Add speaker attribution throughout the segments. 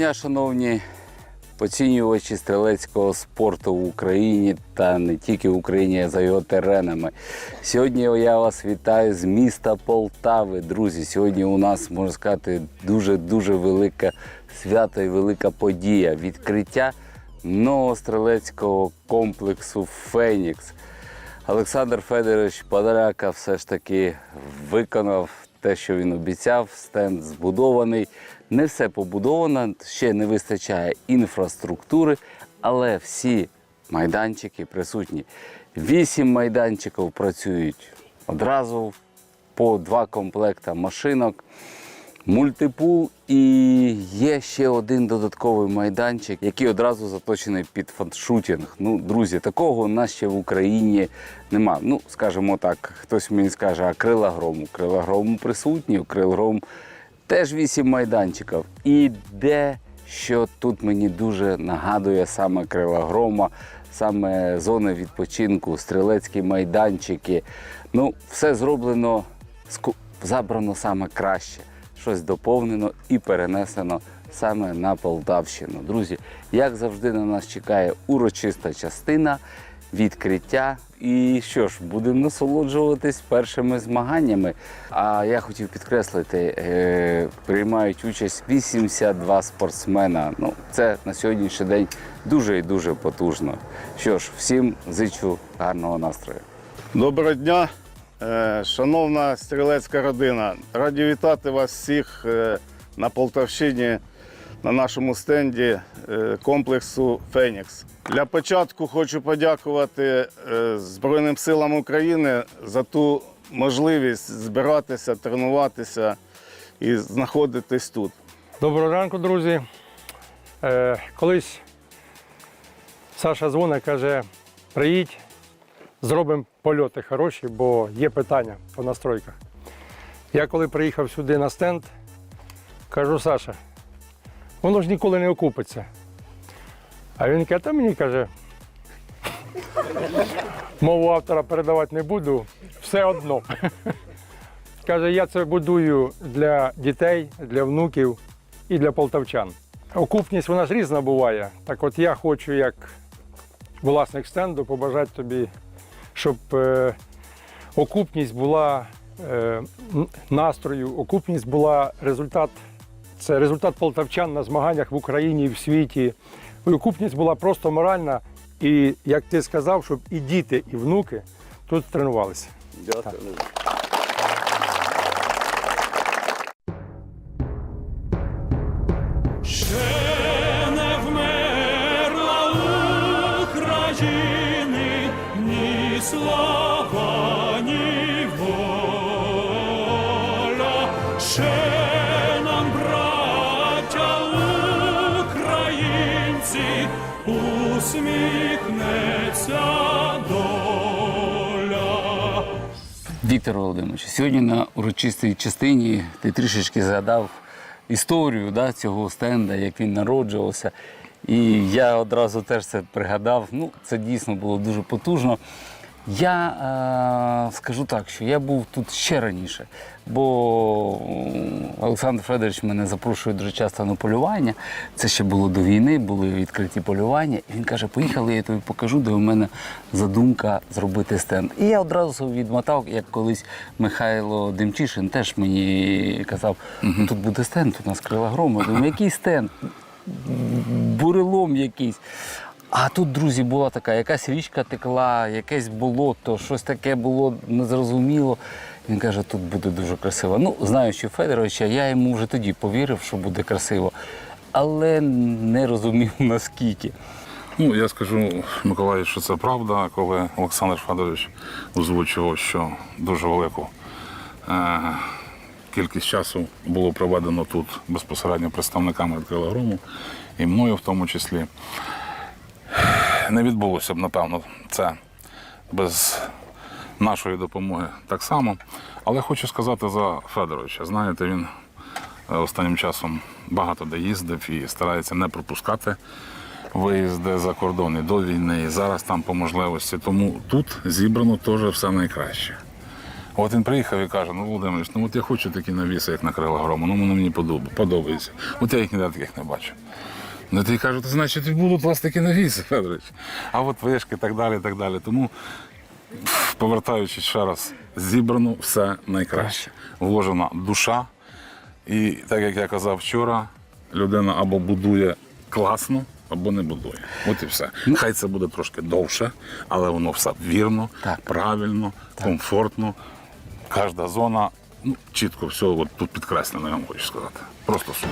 Speaker 1: Дня, шановні поцінювачі стрілецького спорту в Україні та не тільки в Україні, а за його теренами. Сьогодні я вас вітаю з міста Полтави. Друзі, сьогодні у нас, можна сказати, дуже-дуже велике свято і велика подія. Відкриття нового стрілецького комплексу Фенікс. Олександр Федорович Подоляка все ж таки виконав те, що він обіцяв. Стенд збудований. Не все побудовано, ще не вистачає інфраструктури, але всі майданчики присутні. Вісім майданчиків працюють одразу по два комплекта машинок. Мультипул і є ще один додатковий майданчик, який одразу заточений під фаншутінг. Ну, друзі, такого у нас ще в Україні нема. Ну, скажімо так, хтось мені скаже, а крила грому. Крила грому присутні, у грому теж вісім майданчиків. І де що тут мені дуже нагадує саме крила грома, саме зони відпочинку, стрілецькі майданчики. Ну, все зроблено, забрано саме краще щось доповнено і перенесено саме на Полтавщину. Друзі, як завжди, на нас чекає урочиста частина, відкриття. І що ж, будемо насолоджуватись першими змаганнями. А я хотів підкреслити, е, приймають участь 82 спортсмена. Ну, це на сьогоднішній день дуже і дуже потужно. Що ж, всім зичу гарного настрою.
Speaker 2: Доброго дня, шановна стрілецька родина. Раді вітати вас всіх е, на Полтавщині на нашому стенді е, комплексу Фенікс. Для початку хочу подякувати е, Збройним силам України за ту можливість збиратися, тренуватися і знаходитись тут.
Speaker 3: Доброго ранку, друзі. Е, колись Саша дзвонить, каже, приїдь, зробимо польоти хороші, бо є питання по настройках. Я коли приїхав сюди на стенд, кажу, Саша, воно ж ніколи не окупиться. А він каже, та мені каже, мову автора передавати не буду, все одно. Каже, я це будую для дітей, для внуків і для полтавчан. Окупність вона ж різна буває. Так от я хочу, як власник стенду, побажати тобі, щоб е, окупність була е, настрою, окупність була результат, це результат полтавчан на змаганнях в Україні і в світі. І окупність була просто моральна. І як ти сказав, щоб і діти, і внуки тут тренувалися.
Speaker 2: Дякую.
Speaker 4: Ще нам, браття українці, усміхнеться доля.
Speaker 1: Віктор Володимирович, сьогодні на урочистій частині ти трішечки згадав історію да, цього стенда, як він народжувався. І я одразу теж це пригадав. Ну, це дійсно було дуже потужно. Я е, скажу так, що я був тут ще раніше, бо Олександр Федорович мене запрошує дуже часто на полювання. Це ще було до війни, були відкриті полювання. І він каже: поїхали, я тобі покажу, де у мене задумка зробити стенд. І я одразу відмотав, як колись Михайло Демчишин теж мені казав, тут буде стенд, тут у нас крила грома. Думаю, який стенд? бурелом якийсь. А тут, друзі, була така, якась річка текла, якесь болото, щось таке було незрозуміло. Він каже, тут буде дуже красиво. Ну, знаючи Федоровича, я йому вже тоді повірив, що буде красиво, але не розумів наскільки.
Speaker 5: Ну, я скажу, Миколаю, що це правда, коли Олександр Федорович озвучував, що дуже велику е, кількість часу було проведено тут безпосередньо представниками грому і мною в тому числі. Не відбулося б, напевно, це без нашої допомоги так само. Але хочу сказати за Федоровича. Знаєте, він е, останнім часом багато де їздив і старається не пропускати виїзди за кордон і до війни, і зараз там по можливості. Тому тут зібрано теж все найкраще. От він приїхав і каже, ну Володимирович, ну от я хочу такі навіси, як на крила грому, ну воно мені подобається. От я їх ніде таких не бачу. Ну ти кажуть, значить і будуть у вас такі навіси, Федорович. А от вишки і так далі, і так далі. Тому, повертаючись ще раз, зібрано все найкраще. Вложена душа. І так як я казав вчора, людина або будує класно, або не будує. От і все. Хай це буде трошки довше, але воно все вірно,
Speaker 1: Так.
Speaker 5: правильно, комфортно. Кожна зона ну, чітко все от тут підкреслено, я вам хочу сказати. Просто супер.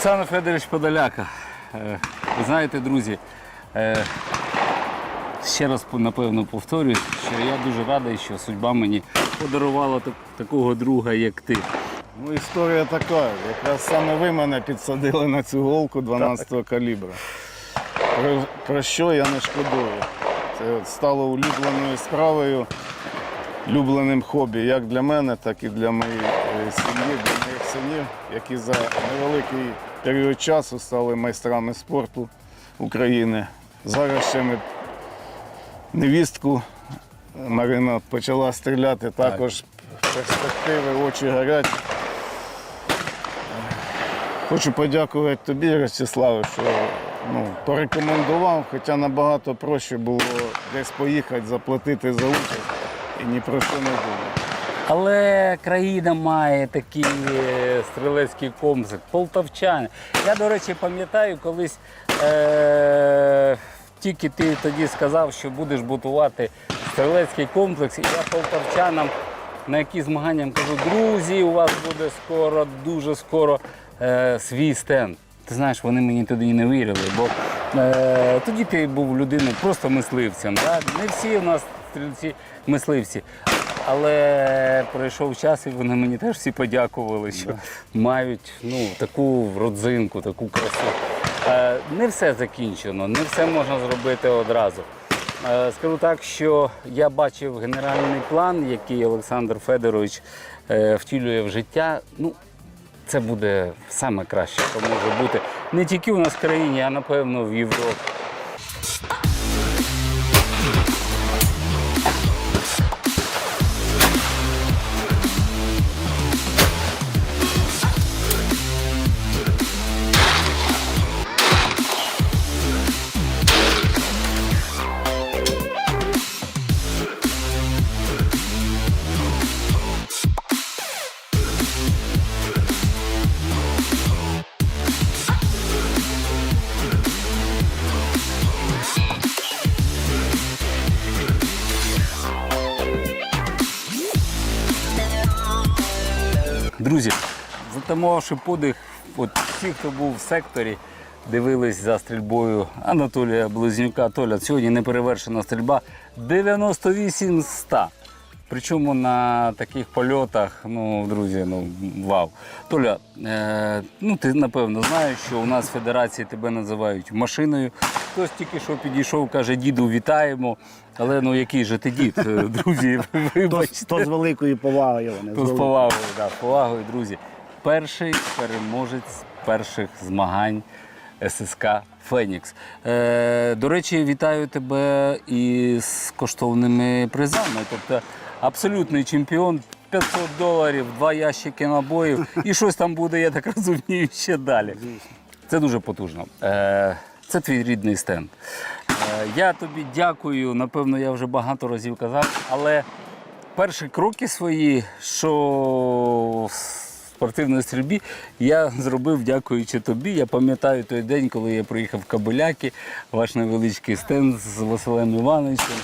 Speaker 1: Олександр Федорович Подоляка. Е, Ви знаєте, друзі, е, ще раз напевно повторюю, що я дуже радий, що судьба мені подарувала такого друга, як ти.
Speaker 2: Ну, історія така. Якраз саме ви мене підсадили на цю голку 12-го калібра. Про, про що я не шкодую. Це стало улюбленою справою, улюбленим хобі як для мене, так і для моєї е, сім'ї, для моїх синів, які за невеликий період часу стали майстрами спорту України. Зараз ще ми невістку Марина почала стріляти, також перспективи, очі горять. Хочу подякувати тобі, Ростиславе, що ну, порекомендував, хоча набагато проще було десь поїхати, заплатити за участь і ні про що не думати.
Speaker 1: Але країна має такий е, стрілецький комплекс, полтавчани. Я, до речі, пам'ятаю, колись е- тільки ти тоді сказав, що будеш будувати стрілецький комплекс, і я полтавчанам на які змагання кажу, друзі, у вас буде скоро, дуже скоро е- свій стенд. Ти знаєш, вони мені тоді і не вірили, бо е, тоді ти був людиною просто мисливцем. Да? Не всі у нас стрільці мисливці. Але пройшов час, і вони мені теж всі подякували, що мають ну, таку родзинку, таку красу. Е, не все закінчено, не все можна зробити одразу. Е, скажу так, що я бачив генеральний план, який Олександр Федорович е, втілює в життя. Ну, це буде саме краще, що може бути не тільки у нас в країні, а напевно в Європі. Друзі, затамувавши подих, от всі, хто був в секторі, дивились за стрільбою Анатолія Близнюка. Толя, сьогодні неперевершена стрільба 98 з 100. Причому на таких польотах, ну, друзі, ну вау. Толя, е, ну ти напевно знаєш, що у нас в федерації тебе називають машиною. Хтось тільки що підійшов, каже, діду, вітаємо. Але ну який же ти дід, Е, друзі, вибачте.
Speaker 6: то з великою повагою вони.
Speaker 1: То з повагою, да, повагою, друзі. Перший переможець перших змагань ССК Фенікс. Е, до речі, вітаю тебе із коштовними призами. Тобто абсолютний чемпіон, 500 доларів, два ящики набоїв і щось там буде, я так розумію, ще далі. Це дуже потужно. Е, це твій рідний стенд. Е, я тобі дякую. Напевно, я вже багато разів казав, але перші кроки свої, що в спортивної стрільбі я зробив, дякуючи тобі. Я пам'ятаю той день, коли я приїхав в Кабеляки, ваш невеличкий стенд з Василем Івановичем.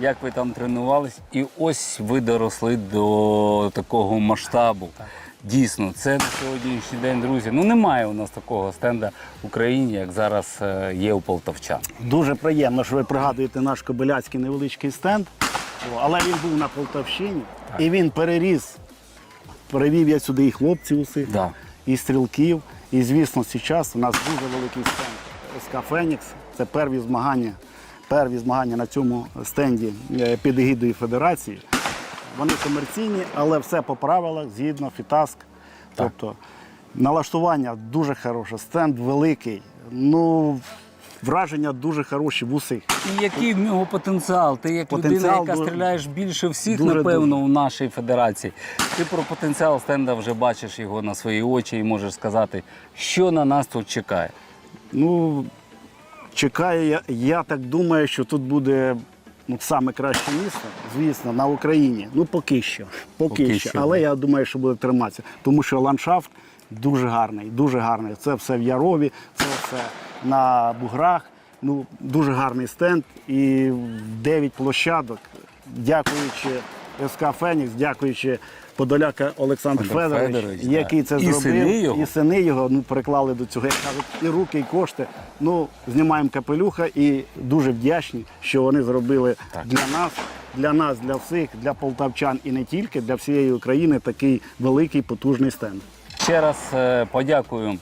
Speaker 1: Як ви там тренувались, і ось ви доросли до такого масштабу. Дійсно, це на сьогоднішній день, друзі. Ну немає у нас такого стенда в Україні, як зараз е, є у полтавчан.
Speaker 6: Дуже приємно, що ви пригадуєте наш кобиляцький невеличкий стенд. Але він був на Полтавщині і він переріс. Привів я сюди і хлопців усіх,
Speaker 1: Да.
Speaker 6: і стрілків. І звісно, зараз у нас дуже великий стенд СК Фенікс. Це перві змагання, перві змагання на цьому стенді е, під егідою Федерації. Вони комерційні, але все по правилах, згідно фітаск. Тобто налаштування дуже хороше, стенд великий. Ну, враження дуже хороші в усіх.
Speaker 1: І який в нього потенціал? Ти як людина, яка
Speaker 6: дуже-
Speaker 1: стріляєш більше всіх,
Speaker 6: дуже-
Speaker 1: напевно, у нашій федерації. Ти про потенціал стенда вже бачиш його на свої очі і можеш сказати, що на нас тут чекає.
Speaker 6: Ну, чекає, я, я так думаю, що тут буде ну, саме краще місто, звісно, на Україні. Ну, поки що. Поки,
Speaker 1: Поки
Speaker 6: що.
Speaker 1: що,
Speaker 6: Але я думаю, що буде триматися. Тому що ландшафт дуже гарний, дуже гарний. Це все в Ярові, це все на буграх. Ну, дуже гарний стенд і 9 площадок. Дякуючи СК Фенікс, дякуючи Подоляка Олександр
Speaker 1: Федор
Speaker 6: Федорович,
Speaker 1: Федорович,
Speaker 6: який це
Speaker 1: І
Speaker 6: зробив.
Speaker 1: сини його.
Speaker 6: І сини його ну, приклали до цього, як кажуть, і руки, і кошти. Ну, знімаємо капелюха і дуже вдячні, що вони зробили для нас, для нас, для всіх, для полтавчан і не тільки, для всієї України такий великий потужний стенд.
Speaker 1: Ще раз е, подякую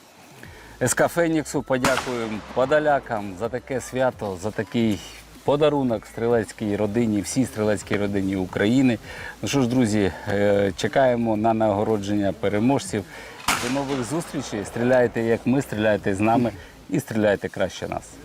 Speaker 1: СК Феніксу, подякую подолякам за таке свято, за такий подарунок стрілецькій родині, всій стрілецькій родині України. Ну що ж, друзі, е, чекаємо на нагородження переможців. До нових зустрічей. Стріляйте, як ми, стріляйте з нами і стріляйте краще нас.